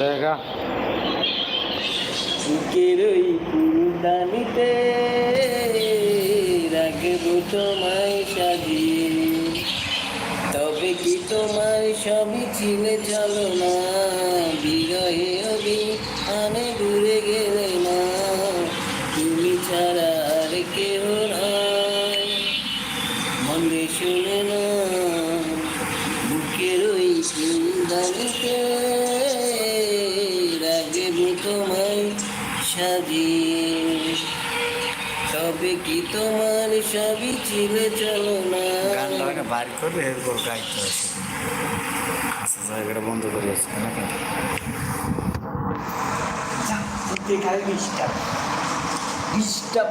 দেখা। তবে কি তোমার সবই ছিলে চলো না, বিরহে অবি আনে দূরে গেলে না। তুমি ছাড়া আর কেউ মনে শুনে না, বুকের ওই ফুলদানিতে রাখব তোমায় সাজিয়ে তবে কি তোমার সবই ছিলে চলো না গানটাকে বার করবে এরপর গাইতে আসে আচ্ছা জায়গাটা বন্ধ করে আসছে না কেন? বিশটা। বিশটা